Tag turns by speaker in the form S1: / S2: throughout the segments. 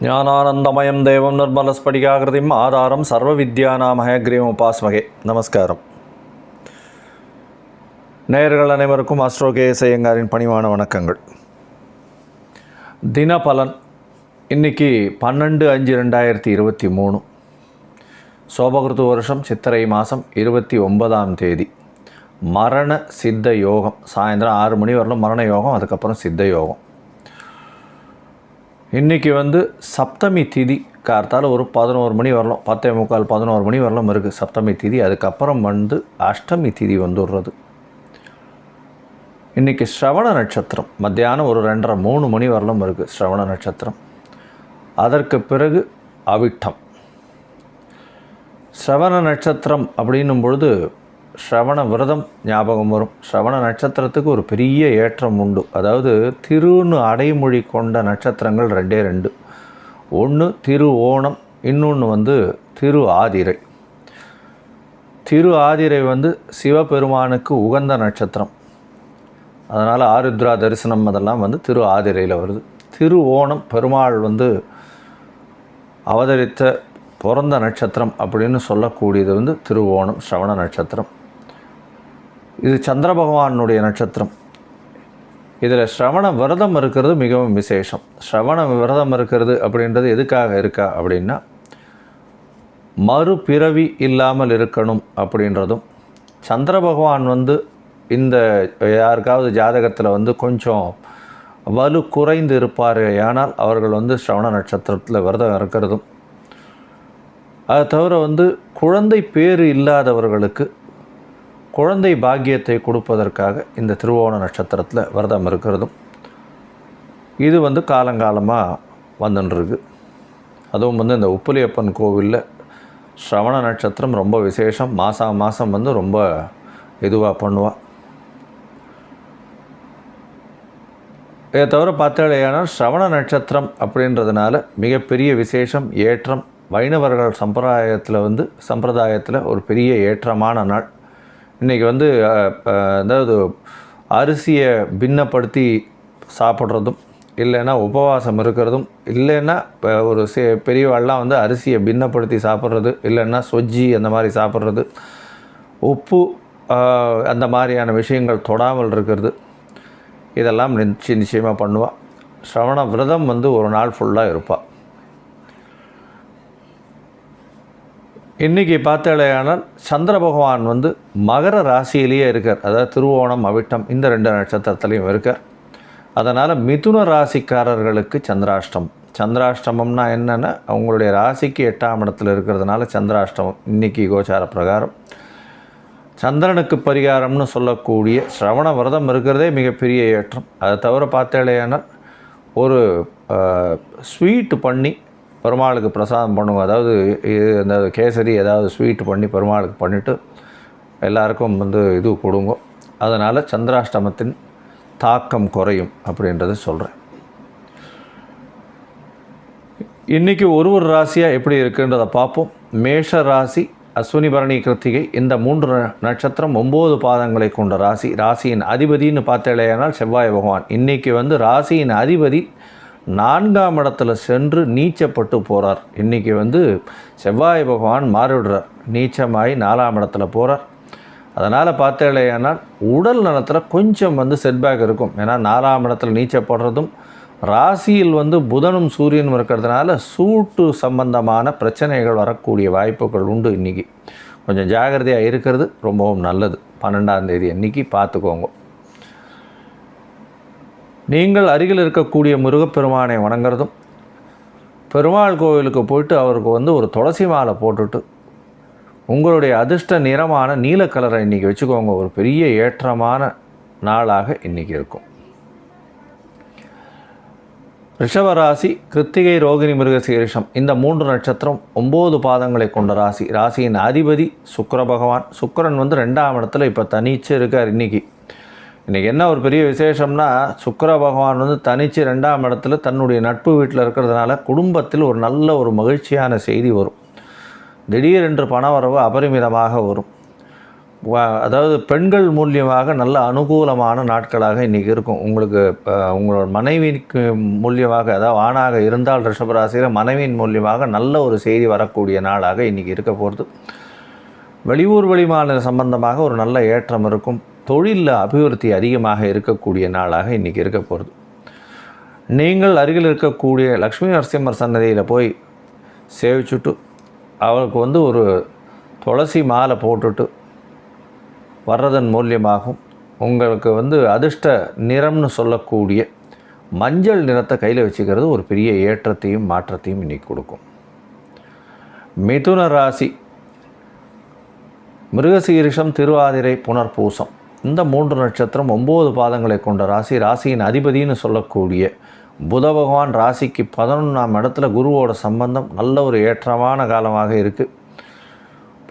S1: ஞானானந்தமயம் தேவம் நிர்மலஸ்படிகாகிருதிம் ஆதாரம் சர்வ வித்யானாம் கிரீம் உபாஸ்மகே. நமஸ்காரம். நேயர்கள் அனைவருக்கும் அஸ்ட்ரோகேஎஸ் ஐயங்காரின் பணிவான வணக்கங்கள். தினபலன் இன்னைக்கு பன்னெண்டு அஞ்சு ரெண்டாயிரத்தி இருபத்தி மூணு. சோபகிருத்து வருஷம் சித்திரை மாதம் இருபத்தி ஒன்பதாம் தேதி. மரண சித்த யோகம். சாயந்தரம் ஆறு மணி வரலும் மரண யோகம் அதுக்கப்புறம் சித்த யோகம். இன்றைக்கி வந்து சப்தமி திதி. கார்த்தால் ஒரு பதினோரு மணி வரலாம் பத்தே முக்கால் பதினோரு மணி வரலாம் இருக்குது சப்தமி திதி. அதுக்கப்புறம் வந்து அஷ்டமி திதி வந்துடுறது. இன்றைக்கி ஸ்ரவண நட்சத்திரம். மத்தியானம் ஒரு ரெண்டரை மூணு மணி வரலும் இருக்குது ஸ்ரவண நட்சத்திரம். அதற்கு பிறகு அவிட்டம். ஸ்ரவண நட்சத்திரம் அப்படின்னும் பொழுது ஸ்ரவண விரதம் ஞாபகம் வரும். ஸ்ரவண நட்சத்திரத்துக்கு ஒரு பெரிய ஏற்றம் உண்டு. அதாவது திருன்னு அடைமொழி கொண்ட நட்சத்திரங்கள் ரெண்டே ரெண்டு. ஒன்று திரு ஓணம் இன்னொன்று வந்து திரு ஆதிரை. திரு ஆதிரை வந்து சிவபெருமானுக்கு உகந்த நட்சத்திரம். அதனால் ஆருத்ரா தரிசனம் அதெல்லாம் வந்து திரு ஆதிரையில் வருது. திரு ஓணம் பெருமாள் வந்து அவதரித்த பிறந்த நட்சத்திரம் அப்படின்னு சொல்லக்கூடியது வந்து திருவோணம் ஸ்ரவண நட்சத்திரம். இது சந்திர பகவானுடைய நட்சத்திரம். இதில் ஸ்ரவண விரதம் இருக்கிறது மிகவும் விசேஷம். ஸ்ரவண விரதம் இருக்கிறது அப்படின்றது எதுக்காக இருக்கா அப்படின்னா மறுபிறவி இல்லாமல் இருக்கணும் அப்படின்றதும் சந்திர பகவான் வந்து இந்த யாருக்காவது ஜாதகத்தில் வந்து கொஞ்சம் வலு குறைந்து இருப்பார். ஆனால் அவர்கள் வந்து ஸ்ரவண நட்சத்திரத்தில் விரதம் இருக்கிறதும் அதை தவிர வந்து குழந்தை பேறு இல்லாதவர்களுக்கு குழந்தை பாக்கியத்தை கொடுப்பதற்காக இந்த திருவோண நட்சத்திரத்தில் விரதம் இருக்கிறதும் இது வந்து காலங்காலமாக வந்துட்டுருக்கு அதுவும் வந்து இந்த உப்புலியப்பன் கோவிலில் ஸ்ரவண நட்சத்திரம் ரொம்ப விசேஷம். மாதம் மாதம் வந்து ரொம்ப இதுவாக பண்ணுவாள் இதை தவிர பார்த்தாலேயானால் ஸ்ரவண நட்சத்திரம் அப்படின்றதுனால மிகப்பெரிய விசேஷம் ஏற்றம். வைணவர்கள் சம்பிரதாயத்தில் வந்து சம்பிரதாயத்தில் ஒரு பெரிய ஏற்றமான நாள். இன்றைக்கி வந்து அதாவது அரிசியை பின்னப்படுத்தி சாப்பிட்றதும் இல்லைன்னா உபவாசம் இருக்கிறதும் இல்லைன்னா இப்போ ஒரு சே பெரியவாள்லாம் வந்து அரிசியை பின்னப்படுத்தி சாப்பிட்றது இல்லைன்னா சொஜ்ஜி அந்த மாதிரி சாப்பிட்றது உப்பு அந்த மாதிரியான விஷயங்கள் தொடாமல் இருக்கிறது இதெல்லாம் நிச்சயம் நிச்சயமாக பண்ணுவாள் ஸ்ரவண விரதம் வந்து ஒரு நாள் ஃபுல்லாக இருப்பாள் இன்றைக்கி பார்த்தாலேயானால் சந்திர பகவான் வந்து மகர ராசியிலேயே இருக்கார். அதாவது திருவோணம் அவிட்டம் இந்த ரெண்டு நட்சத்திரத்திலையும் இருக்கார். அதனால் மிதுன ராசிக்காரர்களுக்கு சந்திராஷ்டம் சந்திராஷ்டமம்னா என்னென்னா அவங்களுடைய ராசிக்கு எட்டாம் இடத்துல இருக்கிறதுனால சந்திராஷ்டமம் இன்னைக்கு கோச்சார பிரகாரம். சந்திரனுக்கு பரிகாரம்னு சொல்லக்கூடிய ஸ்ரவண விரதம் இருக்கிறதே மிகப்பெரிய ஏற்றம். அதை தவிர பார்த்தாலேயானால் ஒரு ஸ்வீட்டு பண்ணி பெருமாளுக்கு பிரசாதம் பண்ணுவோம். அதாவது இது அந்த கேசரி ஏதாவது ஸ்வீட் பண்ணி பெருமாளுக்கு பண்ணிவிட்டு எல்லாருக்கும் வந்து இது கொடுங்க. அதனால் சந்திராஷ்டமத்தின் தாக்கம் குறையும் அப்படின்றத சொல்கிறேன் இன்றைக்கி ஒரு ஒரு ராசியாக எப்படி இருக்குன்றதை பார்ப்போம். மேஷ ராசி அஸ்வினி பரணி கிருத்திகை இந்த மூன்று நட்சத்திரம் ஒம்பது பாதங்களை கொண்ட ராசி. ராசியின் அதிபதின்னு பார்த்தாலேயானால் செவ்வாய் பகவான். இன்றைக்கி வந்து ராசியின் அதிபதி நான்காம் இடத்துல சென்று நீச்சப்பட்டு போகிறார் இன்றைக்கி வந்து செவ்வாய் பகவான் மாறிவிடுறார். நீச்சமாகி நாலாம் இடத்துல போகிறார் அதனால் பார்த்தாலேயானால் உடல் நலத்தில் கொஞ்சம் வந்து செட்பேக் இருக்கும். ஏன்னா நாலாம் இடத்துல நீச்சப்படுறதும் ராசியில் வந்து புதனும் சூரியனும் இருக்கிறதுனால சூட்டு சம்பந்தமான பிரச்சனைகள் வரக்கூடிய வாய்ப்புகள் உண்டு இன்றைக்கி கொஞ்சம் ஜாகிரதையாக இருக்கிறது ரொம்பவும் நல்லது. பன்னெண்டாம் தேதி அன்றைக்கி பார்த்துக்கோங்க. நீங்கள் அருகில் இருக்கக்கூடிய முருகப்பெருமானை வணங்குறதும் பெருமாள் கோவிலுக்கு போயிட்டு அவருக்கு வந்து ஒரு துளசி மாலை போட்டுட்டு உங்களுடைய அதிர்ஷ்ட நிறமான நீல கலரை இன்றைக்கி வச்சுக்கோங்க. ஒரு பெரிய ஏற்றமான நாளாக இன்றைக்கி இருக்கும். ரிஷபராசி கிருத்திகை ரோகிணி மிருகசீரிஷம் இந்த மூன்று நட்சத்திரம் ஒம்பது பாதங்களை கொண்ட ராசி. ராசியின் அதிபதி சுக்கர பகவான். சுக்கரன் வந்து ரெண்டாம் இடத்துல இப்போ தனிச்சு இருக்கார் இன்றைக்கி இன்றைக்கி என்ன ஒரு பெரிய விசேஷம்னா சுக்கர பகவான் வந்து தனித்து ரெண்டாம் இடத்துல தன்னுடைய நட்பு வீட்டில் இருக்கிறதுனால குடும்பத்தில் ஒரு நல்ல ஒரு மகிழ்ச்சியான செய்தி வரும். திடீரென்று பணவரவு அபரிமிதமாக வரும். அதாவது பெண்கள் மூலியமாக நல்ல அனுகூலமான நாட்களாக இன்றைக்கி இருக்கும். உங்களுக்கு இப்போ உங்களோட மனைவிக்கு மூலியமாக அதாவது ஆணாக இருந்தால் ரிஷபராசியில் மனைவியின் மூலியமாக நல்ல ஒரு செய்தி வரக்கூடிய நாளாக இன்றைக்கி இருக்க போகிறது வெளியூர் வெளிமாநில சம்பந்தமாக ஒரு நல்ல ஏற்றம் இருக்கும். தொழிலில் அபிவிருத்தி அதிகமாக இருக்கக்கூடிய நாளாக இன்றைக்கி இருக்க போகிறது நீங்கள் அருகில் இருக்கக்கூடிய லக்ஷ்மி நரசிம்மர் சன்னதியில் போய் சேவிச்சுட்டு அவளுக்கு வந்து ஒரு துளசி மாலை போட்டுட்டு வர்றதன் மூலியமாகவும் உங்களுக்கு வந்து அதிர்ஷ்ட நிறம்னு சொல்லக்கூடிய மஞ்சள் நிறத்தை கையில் வச்சுக்கிறது ஒரு பெரிய ஏற்றத்தையும் மாற்றத்தையும் இன்னைக்கு கொடுக்கும். மிதுன ராசி மிருகசீரிஷம் திருவாதிரை புனர்பூசம். இந்த மூன்று நட்சத்திரம் ஒம்பது பாதங்களை கொண்ட ராசி ராசியின் அதிபதின்னு சொல்லக்கூடிய புத பகவான் ராசிக்கு பதினொன்றாம் இடத்துல குருவோட சம்பந்தம் நல்ல ஒரு ஏற்றமான காலமாக இருக்குது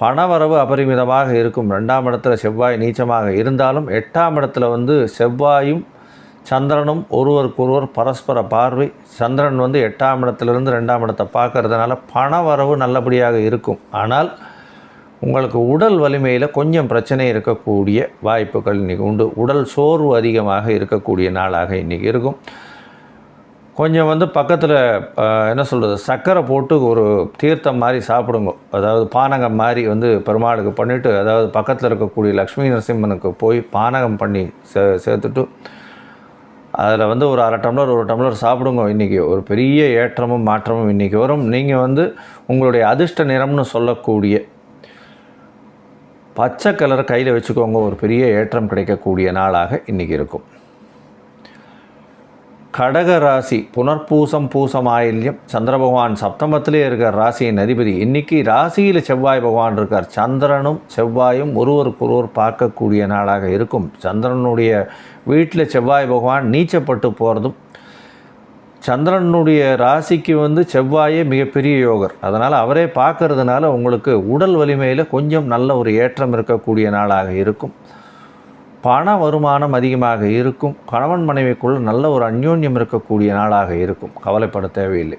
S1: பணவரவு அபரிமிதமாக இருக்கும். ரெண்டாம் இடத்துல செவ்வாய் நீச்சமாக இருந்தாலும் எட்டாம் இடத்துல வந்து செவ்வாயும் சந்திரனும் ஒருவருக்கொருவர் பரஸ்பர பார்வை. சந்திரன் வந்து எட்டாம் இடத்துலேருந்து ரெண்டாம் இடத்தை பார்க்கறதுனால பணவரவு நல்லபடியாக இருக்கும். ஆனால் உங்களுக்கு உடல் வலிமையில் கொஞ்சம் பிரச்சனை இருக்கக்கூடிய வாய்ப்புகள் இன்றைக்கி உண்டு. உடல் சோர்வு அதிகமாக இருக்கக்கூடிய நாளாக இன்றைக்கி இருக்கும். கொஞ்சம் வந்து பக்கத்தில் என்ன சொல்கிறது சர்க்கரை போட்டு ஒரு தீர்த்தம் மாதிரி சாப்பிடுங்க. அதாவது பானகம் மாதிரி வந்து பெருமாளுக்கு பண்ணிவிட்டு அதாவது பக்கத்தில் இருக்கக்கூடிய லக்ஷ்மி நரசிம்மனுக்கு போய் பானகம் பண்ணி சே சேர்த்துட்டு அதில் வந்து ஒரு அரை டம்ளர் ஒரு டம்ளர் சாப்பிடுங்க. இன்றைக்கி ஒரு பெரிய ஏற்றமும் மாற்றமும் இன்றைக்கி வரும். நீங்கள் வந்து உங்களுடைய அதிர்ஷ்ட நிறம்னு சொல்லக்கூடிய பச்சை கலர் கையில் வச்சுக்கோங்க. ஒரு பெரிய ஏற்றம் கிடைக்கக்கூடிய நாளாக இன்றைக்கி இருக்கும். கடக ராசி புனர்பூசம் பூசம் ஆயில்யம். சந்திர பகவான் சப்தமத்திலே இருக்கார். ராசியின் அதிபதி. இன்றைக்கி ராசியில் செவ்வாய் பகவான் இருக்கார். சந்திரனும் செவ்வாயும் ஒருவருக்கொருவர் பார்க்கக்கூடிய நாளாக இருக்கும். சந்திரனுடைய வீட்டில் செவ்வாய் பகவான் நீச்சப்பட்டு போகிறதும் சந்திரனுடைய ராசிக்கு வந்து செவ்வாயே மிகப்பெரிய யோகர். அதனால் அவரே பார்க்கறதுனால உங்களுக்கு உடல் வலிமையில் கொஞ்சம் நல்ல ஒரு ஏற்றம் இருக்கக்கூடிய நாளாக இருக்கும். பண வருமானம் அதிகமாக இருக்கும். கணவன் மனைவிக்குள்ள நல்ல ஒரு அந்யோன்யம் இருக்கக்கூடிய நாளாக இருக்கும். கவலைப்பட தேவையில்லை.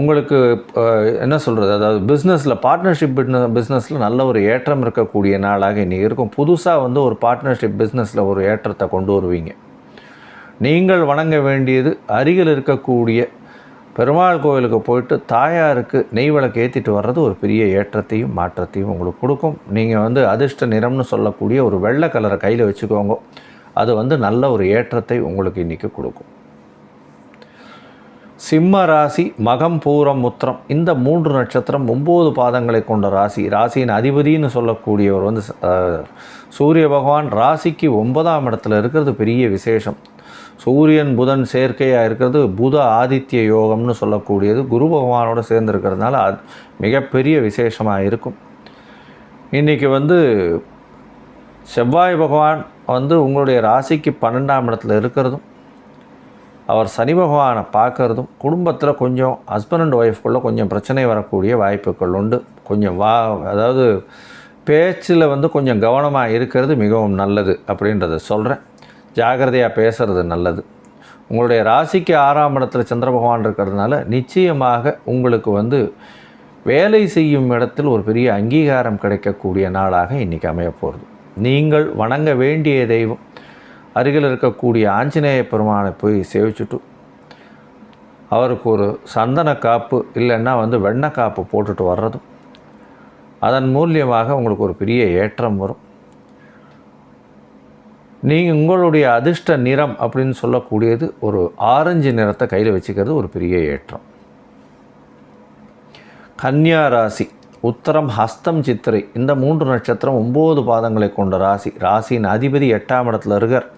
S1: உங்களுக்கு என்ன சொல்கிறது அதாவது பிஸ்னஸில் பார்ட்னர்ஷிப் பிஸ்னஸில் நல்ல ஒரு ஏற்றம் இருக்கக்கூடிய நாளாக இன்றைக்கி இருக்கும். புதுசாக வந்து ஒரு பார்ட்னர்ஷிப் பிஸ்னஸில் ஒரு ஏற்றத்தை கொண்டு வருவீங்க. நீங்கள் வணங்க வேண்டியது அருகில் இருக்கக்கூடிய பெருமாள் கோவிலுக்கு போயிட்டு தாயாருக்கு நெய் விளக்கு ஏற்றிட்டு வர்றது ஒரு பெரிய ஏற்றத்தையும் மாற்றத்தையும் உங்களுக்கு கொடுக்கும். நீங்கள் வந்து அதிர்ஷ்ட நிறம்னு சொல்லக்கூடிய ஒரு வெள்ளை கலரை கையில் வச்சுக்கோங்க. அது வந்து நல்ல ஒரு ஏற்றத்தை உங்களுக்கு இன்றைக்கி கொடுக்கும். சிம்ம ராசி மகம் பூரம் முத்திரம் இந்த மூன்று நட்சத்திரம் ஒம்பது பாதங்களை கொண்ட ராசி. ராசியின் அதிபதின்னு சொல்லக்கூடியவர் வந்து சூரிய பகவான். ராசிக்கு ஒன்பதாம் இடத்துல இருக்கிறது பெரிய விசேஷம். சூரியன் புதன் சேர்க்கையாக இருக்கிறது புத ஆதித்ய யோகம்னு சொல்லக்கூடியது. குரு பகவானோடு சேர்ந்துருக்கிறதுனால அது மிகப்பெரிய விசேஷமாக இருக்கும். இன்றைக்கி வந்து செவ்வாய் பகவான் வந்து உங்களுடைய ராசிக்கு பன்னெண்டாம் இடத்துல இருக்கிறதும் அவர் சனி பகவானை பார்க்குறதும் குடும்பத்தில் கொஞ்சம் ஹஸ்பண்ட் அண்ட் ஒய்ஃப்குள்ளே கொஞ்சம் பிரச்சனை வரக்கூடிய வாய்ப்புகள் உண்டு. கொஞ்சம் வா அதாவது பேச்சில் வந்து கொஞ்சம் கவனமாக இருக்கிறது மிகவும் நல்லது அப்படின்றத சொல்கிறேன் ஜாகிரதையாக பேசுறது நல்லது. உங்களுடைய ராசிக்கு ஆறாம் இடத்துல சந்திர பகவான் இருக்கிறதுனால நிச்சயமாக உங்களுக்கு வந்து வேலை செய்யும் இடத்தில் ஒரு பெரிய அங்கீகாரம் கிடைக்கக்கூடிய நாளாக இன்றைக்கி அமைய போகிறது நீங்கள் வணங்க வேண்டிய தெய்வம் அருகில் இருக்கக்கூடிய ஆஞ்சநேய பெருமானை போய் சேவிச்சுட்டு அவருக்கு ஒரு சந்தன காப்பு இல்லைன்னா வந்து வெண்ணக்காப்பு போட்டுட்டு வர்றதும் அதன் மூலியமாக உங்களுக்கு ஒரு பெரிய ஏற்றம் வரும். நீங்கள் உங்களுடைய அதிர்ஷ்ட நிறம் அப்படின்னு சொல்லக்கூடியது ஒரு ஆரஞ்சு நிறத்தை கையில் வச்சுக்கிறது ஒரு பெரிய ஏற்றம். கன்னியா ராசி உத்தரம் ஹஸ்தம் சித்திரை இந்த மூன்று நட்சத்திரம் ஒம்பது பாதங்களை கொண்ட ராசி. ராசியின் அதிபதி எட்டாம் இடத்துல இருக்கார்.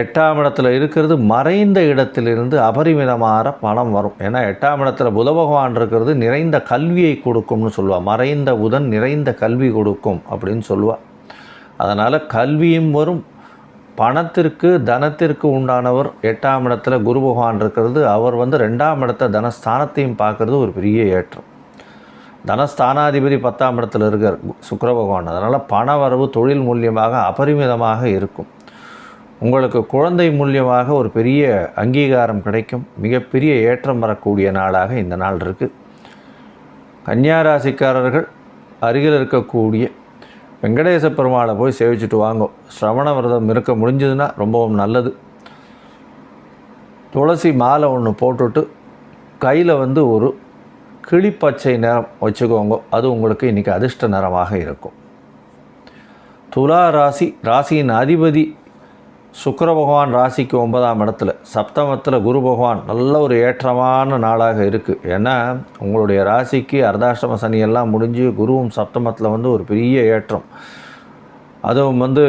S1: எட்டாம் இடத்துல இருக்கிறது மறைந்த இடத்திலிருந்து அபரிமிதமான பணம் வரும். ஏன்னா எட்டாம் இடத்துல புத பகவான் இருக்கிறது நிறைந்த கல்வியை கொடுக்கும்னு சொல்லுவாள் மறைந்த புதன் நிறைந்த கல்வி கொடுக்கும் அப்படின்னு சொல்லுவாள் அதனால் கல்வியும் வரும். பணத்திற்கு தனத்திற்கு உண்டானவர் எட்டாம் இடத்துல குரு பகவான் இருக்கிறது. அவர் வந்து ரெண்டாம் இடத்த தனஸ்தானத்தையும் பார்க்குறது ஒரு பெரிய ஏற்றம். தனஸ்தானாதிபதி பத்தாம் இடத்துல இருக்கார் சுக்கர பகவான். அதனால் பண வரவு தொழில் மூலியமாக அபரிமிதமாக இருக்கும். உங்களுக்கு குழந்தை மூலியமாக ஒரு பெரிய அங்கீகாரம் கிடைக்கும். மிகப்பெரிய ஏற்றம் வரக்கூடிய நாளாக இந்த நாள் இருக்குது கன்னியாராசிக்காரர்கள் அருகில் இருக்கக்கூடிய வெங்கடேச பெருமாளை போய் சேவிச்சுட்டு வாங்க. சிரவண விரதம் இருக்க முடிஞ்சதுன்னா ரொம்பவும் நல்லது. துளசி மாலை ஒன்று போட்டுட்டு கையில் வந்து ஒரு கிளிப்பச்சை நிறம் வச்சுக்கோங்க. அது உங்களுக்கு இன்றைக்கி அதிர்ஷ்ட நிறமாக இருக்கும். துலா ராசி ராசியின் அதிபதி சுக்கர பகவான் ராசிக்கு ஒன்பதாம் இடத்துல சப்தமத்தில் குரு பகவான் நல்ல ஒரு ஏற்றமான நாளாக இருக்குது ஏன்னா உங்களுடைய ராசிக்கு அர்தாஷ்டம சனியெல்லாம் முடிஞ்சு குருவும் சப்தமத்தில் வந்து ஒரு பெரிய ஏற்றம். அதுவும் வந்து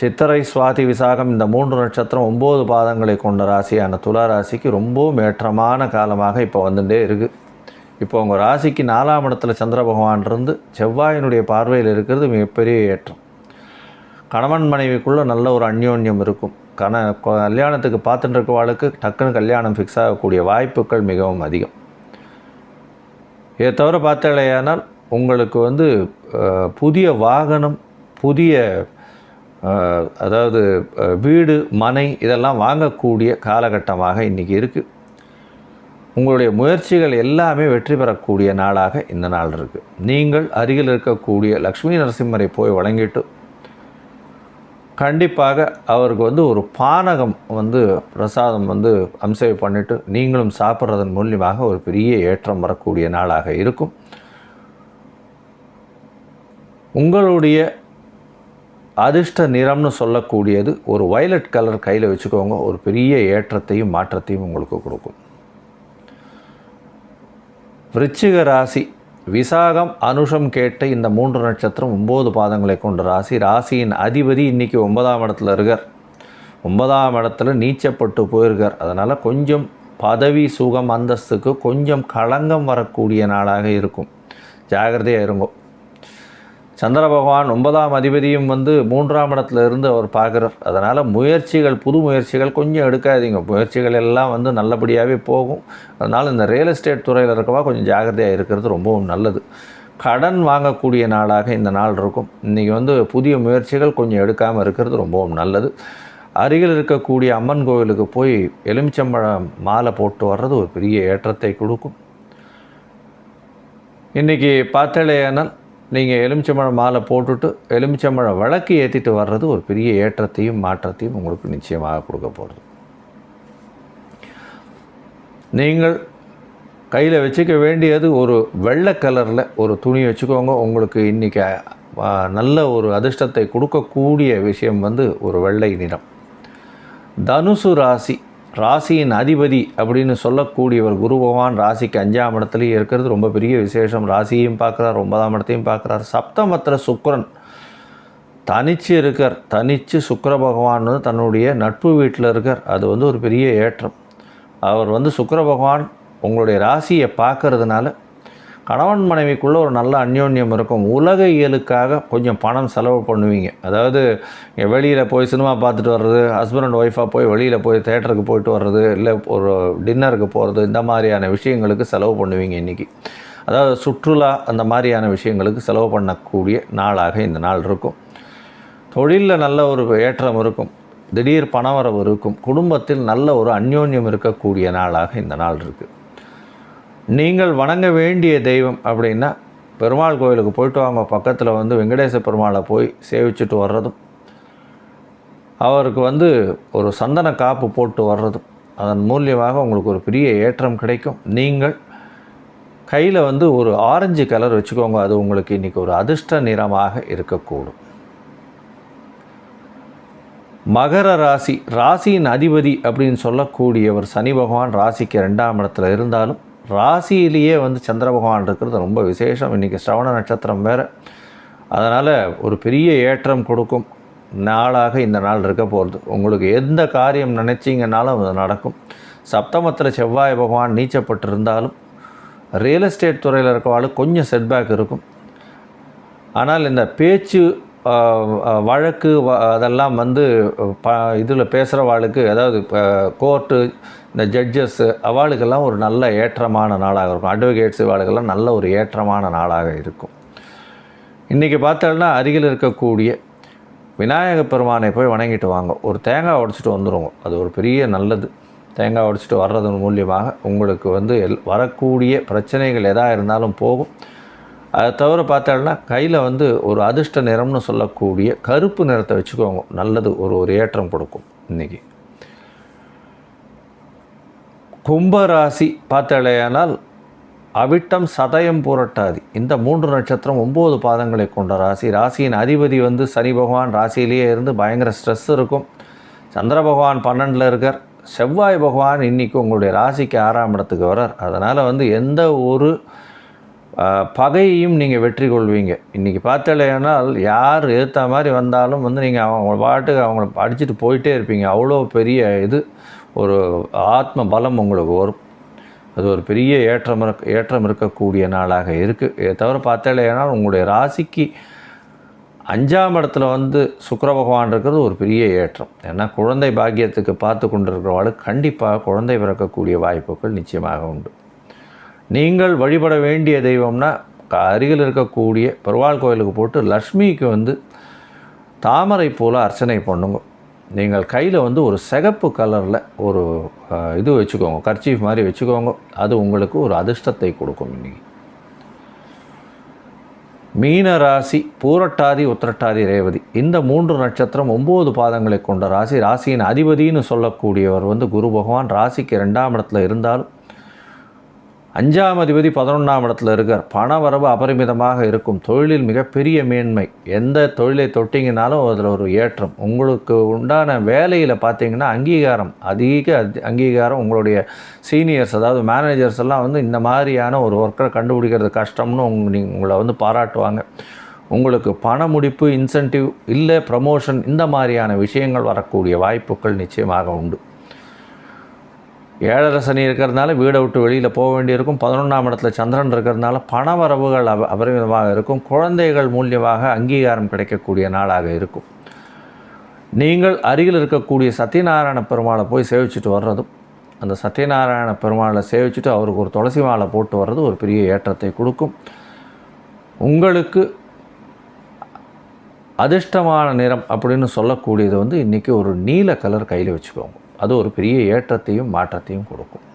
S1: சித்திரை சுவாதி விசாகம் இந்த மூன்று நட்சத்திரம் ஒம்பது பாதங்களை கொண்ட ராசியான துலா ராசிக்கு ரொம்பவும் ஏற்றமான காலமாக இப்போ வந்துட்டே இருக்குது இப்போ உங்கள் ராசிக்கு நாலாம் இடத்துல சந்திர பகவான் இருந்து செவ்வாயினுடைய பார்வையில் இருக்கிறது மிகப்பெரிய ஏற்றம். கணவன் மனைவிக்குள்ளே நல்ல ஒரு அந்யோன்யம் இருக்கும். கண கல்யாணத்துக்கு பார்த்துட்டு இருக்கவாளுக்கு டக்குன்னு கல்யாணம் ஃபிக்ஸ் ஆகக்கூடிய வாய்ப்புகள் மிகவும் அதிகம். இதை தவிர பார்த்தாலேயானால் உங்களுக்கு வந்து புதிய வாகனம் புதிய அதாவது வீடு மனை இதெல்லாம் வாங்கக்கூடிய காலகட்டமாக இன்றைக்கி இருக்குது உங்களுடைய முயற்சிகள் எல்லாமே வெற்றி பெறக்கூடிய நாளாக இந்த நாள் இருக்குது நீங்கள் அருகில் இருக்கக்கூடிய லக்ஷ்மி நரசிம்மரை போய் வழங்கிட்டு கண்டிப்பாக அவருக்கு வந்து ஒரு பானகம் வந்து பிரசாதம் வந்து அம்சை பண்ணிவிட்டு நீங்களும் சாப்பிட்றதன் மூலியமாக ஒரு பெரிய ஏற்றம் வரக்கூடிய நாளாக இருக்கும். உங்களுடைய அதிர்ஷ்ட நிறம்னு சொல்லக்கூடியது ஒரு வயலட் கலர் கையில் வச்சுக்கோங்க. ஒரு பெரிய ஏற்றத்தையும் மாற்றத்தையும் உங்களுக்கு கொடுக்கும். விருச்சிக ராசி விசாகம் அனுஷம் கேட்ட இந்த மூன்று நட்சத்திரம் ஒம்பது பாதங்களை கொண்ட ராசி. ராசியின் அதிபதி இன்றைக்கி ஒன்பதாம் இடத்துல இருக்கார். ஒன்பதாம் இடத்துல நீச்சப்பட்டு போயிருக்கார். அதனால் கொஞ்சம் பதவி சுகம் அந்தஸ்துக்கு கொஞ்சம் களங்கம் வரக்கூடிய நாளாக இருக்கும். ஜாகிரதையாக இருங்கோ. சந்திர பகவான் ஒன்பதாம் அதிபதியும் வந்து மூன்றாம் இடத்துல இருந்து அவர் பார்க்குறார். அதனால் முயற்சிகள் புது முயற்சிகள் கொஞ்சம் எடுக்காதீங்க. முயற்சிகள் எல்லாம் வந்து நல்லபடியாகவே போகும். அதனால் இந்த ரியல் எஸ்டேட் துறையில் இருக்கவா கொஞ்சம் ஜாகிரதையாக இருக்கிறது ரொம்பவும் நல்லது. கடன் வாங்கக்கூடிய நாளாக இந்த நாள் இருக்கும். இன்றைக்கி வந்து புதிய முயற்சிகள் கொஞ்சம் எடுக்காமல் இருக்கிறது ரொம்பவும் நல்லது. அருகில் இருக்கக்கூடிய அம்மன் கோவிலுக்கு போய் எலுமிச்சம்பழம் மாலை போட்டு வர்றது ஒரு பெரிய ஏற்றத்தை கொடுக்கும். இன்றைக்கி பார்த்தலையானால் நீங்கள் எலுமிச்சம்பழம் மாலை போட்டுட்டு எலுமிச்சம்பழம் விளக்கு ஏற்றிட்டு வர்றது ஒரு பெரிய ஏற்றத்தையும் மாற்றத்தையும் உங்களுக்கு நிச்சயமாக கொடுக்க போகிறது நீங்கள் கையில் வச்சுக்க வேண்டியது ஒரு வெள்ளை கலரில் ஒரு துணி வச்சுக்கோங்க. உங்களுக்கு இன்றைக்கி நல்ல ஒரு அதிர்ஷ்டத்தை கொடுக்கக்கூடிய விஷயம் வந்து ஒரு வெள்ளை நிறம். தனுசு ராசி ராசியின் அதிபதி அப்படின்னு சொல்லக்கூடியவர் குரு பகவான் ராசிக்கு அஞ்சாம் இடத்துலையும் இருக்கிறது. ரொம்ப பெரிய விசேஷம். ராசியையும் பார்க்குறார் ஒன்பதாம் இடத்தையும் பார்க்குறார். சப்தமத்திர சுக்கரன் தனிச்சு இருக்கார். தனிச்சு சுக்கர பகவான் வந்து தன்னுடைய நட்பு வீட்டில் இருக்கார். அது வந்து ஒரு பெரிய ஏற்றம். அவர் வந்து சுக்கர பகவான் உங்களுடைய ராசியை பார்க்கறதுனால கணவன் மனைவிக்குள்ளே ஒரு நல்ல அந்யோன்யம் இருக்கும். உலக இயலுக்காக கொஞ்சம் பணம் செலவு பண்ணுவீங்க. அதாவது வெளியில் போய் சினிமா பார்த்துட்டு வர்றது ஹஸ்பண்ட் அண்ட் ஒய்ஃபாக போய் வெளியில் போய் தேட்டருக்கு போயிட்டு வர்றது இல்லை ஒரு டின்னருக்கு போகிறது இந்த மாதிரியான விஷயங்களுக்கு செலவு பண்ணுவீங்க இன்றைக்கி அதாவது சுற்றுலா அந்த மாதிரியான விஷயங்களுக்கு செலவு பண்ணக்கூடிய நாளாக இந்த நாள் இருக்கும். தொழிலில் நல்ல ஒரு ஏற்றம் இருக்கும். திடீர் பணவரவு இருக்கும். குடும்பத்தில் நல்ல ஒரு அந்யோன்யம் இருக்கக்கூடிய நாளாக இந்த நாள் இருக்குது நீங்கள் வணங்க வேண்டிய தெய்வம் அப்படின்னா பெருமாள் கோயிலுக்கு போயிட்டு வாங்க. பக்கத்தில் வந்து வெங்கடேச பெருமாளை போய் சேவிச்சுட்டு வர்றதும் அவருக்கு வந்து ஒரு சந்தன காப்பு போட்டு வர்றதும் அதன் மூலியமாக உங்களுக்கு ஒரு பெரிய ஏற்றம் கிடைக்கும். நீங்கள் கையில் வந்து ஒரு ஆரஞ்சு கலர் வச்சுக்கோங்க. அது உங்களுக்கு இன்றைக்கி ஒரு அதிர்ஷ்ட நிறமாக இருக்கக்கூடும். மகர ராசி ராசியின் அதிபதி அப்படின்னு சொல்லக்கூடியவர் சனி பகவான் ராசிக்கு ரெண்டாம் இடத்துல இருந்தாலும் ராசியிலேயே வந்து சந்திர பகவான் இருக்கிறது ரொம்ப விசேஷம். இன்றைக்கி ஸ்ரவண நட்சத்திரம் வேறு. அதனால் ஒரு பெரிய ஏற்றம் கொடுக்கும். நாளாக இந்த நாள் இருக்க போகிறது உங்களுக்கு எந்த காரியம் நினச்சிங்கனாலும் அது நடக்கும். சப்தமத்தில் செவ்வாய் பகவான் நீச்சப்பட்டிருந்தாலும் ரியல் எஸ்டேட் துறையில் இருக்கவாளுக்கு கொஞ்சம் செட்பேக் இருக்கும். ஆனால் இந்த பேச்சு வழக்கு வ- அதெல்லாம் வந்து ப இதில் பேசுகிறவாளுக்கு அதாவது இப்போ கோர்ட்டு இந்த ஜட்ஜஸ்ஸு அவளுக்கெல்லாம் ஒரு நல்ல ஏற்றமான நாளாக இருக்கும். அட்வொகேட்ஸ் அவளுக்கெல்லாம் நல்ல ஒரு ஏற்றமான நாளாக இருக்கும். இன்றைக்கி பார்த்தோம்னா அருகில் இருக்கக்கூடிய விநாயக பெருமானை போய் வணங்கிட்டு வாங்க. ஒரு தேங்காய் உடைச்சிட்டு வந்துடுவோம் அது ஒரு பெரிய நல்லது. தேங்காய் உடைச்சிட்டு வர்றதன் மூலியமாக உங்களுக்கு வந்து எல் வரக்கூடிய பிரச்சனைகள் எதாக இருந்தாலும் போகும். அதை தவிர பார்த்தோம்னா கையில் வந்து ஒரு அதிர்ஷ்ட நிறம்னு சொல்லக்கூடிய கருப்பு நிறத்தை வச்சுக்கோங்க. நல்லது ஒரு ஒரு ஏற்றம் கொடுக்கும் இன்றைக்கி கும்பராசி பார்த்தாலேயானால் அவிட்டம் சதயம் புரட்டாதி. இந்த மூன்று நட்சத்திரம் ஒம்பது பாதங்களை கொண்ட ராசி. ராசியின் அதிபதி வந்து சனி பகவான். ராசியிலேயே இருந்து பயங்கர ஸ்ட்ரெஸ் இருக்கும். சந்திர பகவான் பன்னெண்டில் இருக்கார். செவ்வாய் பகவான் இன்றைக்கி உங்களுடைய ராசிக்கு ஆறாம் இடத்துக்கு வரார் அதனால் வந்து எந்த ஒரு பகையையும் நீங்கள் வெற்றி கொள்வீங்க. இன்றைக்கி பார்த்தலையானால் யார் ஏற்ற மாதிரி வந்தாலும் வந்து நீங்கள் அவங்க பாட்டுக்கு அவங்கள அடிச்சுட்டு போயிட்டே இருப்பீங்க. அவ்வளோ பெரிய இது ஒரு ஆத்ம பலம் உங்களுக்கு வரும். அது ஒரு பெரிய ஏற்றம் ஏற்றம் இருக்கக்கூடிய நாளாக இருக்குது தவிர பார்த்தலையானால் உங்களுடைய ராசிக்கு அஞ்சாம் இடத்துல வந்து சுக்கர பகவான் இருக்கிறது ஒரு பெரிய ஏற்றம். ஏன்னா குழந்தை பாக்கியத்துக்கு பார்த்து கொண்டிருக்கிறவர்களுக்கு கண்டிப்பாக குழந்தை பிறக்கக்கூடிய வாய்ப்புகள் நிச்சயமாக உண்டு. நீங்கள் வழிபட வேண்டிய தெய்வம்னா க- அருகில் இருக்கக்கூடிய பெருவாள் கோயிலுக்கு போட்டு லக்ஷ்மிக்கு வந்து தாமரை போல அர்ச்சனை பண்ணுங்க. நீங்கள் கையில் வந்து ஒரு சிகப்பு கலரில் ஒரு இது வச்சுக்கோங்க கர்ச்சீஃப் மாதிரி வச்சுக்கோங்க. அது உங்களுக்கு ஒரு அதிர்ஷ்டத்தை கொடுக்கும் இன்றைக்கி மீன ராசி பூரட்டாதி உத்திரட்டாதி ரேவதி. இந்த மூன்று நட்சத்திரம் ஒம்பது பாதங்களை கொண்ட ராசி. ராசியின் அதிபதின்னு சொல்லக்கூடியவர் வந்து குரு பகவான். ராசிக்கு ரெண்டாம் இடத்துல இருந்தாலும் அஞ்சாம் அதிபதி பதினொன்றாம் இடத்துல இருக்கார். பண வரவு அபரிமிதமாக இருக்கும். தொழிலில் மிகப்பெரிய மேன்மை. எந்த தொழிலை தொட்டிங்கனாலும் அதில் ஒரு ஏற்றம். உங்களுக்கு உண்டான வேலையில் பார்த்தீங்கன்னா அங்கீகாரம். அதிக அங்கீகாரம் உங்களுடைய சீனியர்ஸ் அதாவது மேனேஜர்ஸ் எல்லாம் வந்து இந்த மாதிரியான ஒரு ஒர்க்கரை கண்டுபிடிக்கிறது கஷ்டம்னு உங் நீ உங்களை வந்து பாராட்டுவாங்க. உங்களுக்கு பண முடிப்பு இன்சென்டிவ் இல்லை ப்ரமோஷன் இந்த மாதிரியான விஷயங்கள் வரக்கூடிய வாய்ப்புகள் நிச்சயமாக உண்டு. ஏழரை சனி இருக்கிறதுனால வீடை விட்டு வெளியில் போக வேண்டியிருக்கும். பதினொன்றாம் இடத்துல சந்திரன் இருக்கிறதுனால பண வரவுகள் அபரிமிதமாக இருக்கும். குழந்தைகள் மூலியமாக அங்கீகாரம் கிடைக்கக்கூடிய நாளாக இருக்கும். நீங்கள் அருகில் இருக்கக்கூடிய சத்யநாராயண பெருமாளை போய் சேவிச்சுட்டு வர்றதும் அந்த சத்யநாராயண பெருமாளை சேவிச்சுட்டு அவருக்கு ஒரு துளசி மாலை போட்டு வர்றது ஒரு பெரிய ஏற்றத்தை கொடுக்கும். உங்களுக்கு அதிர்ஷ்டமான நிறம் அப்படின்னு சொல்லக்கூடியது வந்து இன்றைக்கி ஒரு நீல கலர் கையில் வச்சுக்கோங்க. அது ஒரு பெரிய ஏற்றத்தையும் மாற்றத்தையும் கொடுக்கும்.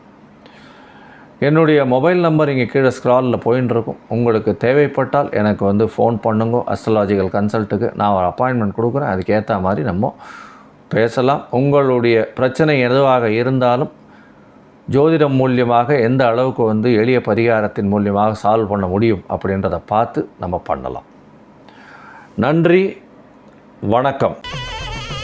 S1: என்னுடைய மொபைல் நம்பர் இங்கே கீழே ஸ்க்ராலில் போயின்னு இருக்கும். உங்களுக்கு தேவைப்பட்டால் எனக்கு வந்து ஃபோன் பண்ணுங்க. அஸ்ட்ராலாஜிக்கல் கன்சல்ட்டுக்கு நான் ஒரு அப்பாயின்மெண்ட் கொடுக்குறேன். அதுக்கேற்ற மாதிரி நம்ம பேசலாம். உங்களுடைய பிரச்சனை எதுவாக இருந்தாலும் ஜோதிடம் மூலியமாக எந்த அளவுக்கு வந்து எளிய பரிகாரத்தின் மூலியமாக சால்வ் பண்ண முடியும் அப்படின்றத பார்த்து நம்ம பண்ணலாம். நன்றி. வணக்கம்.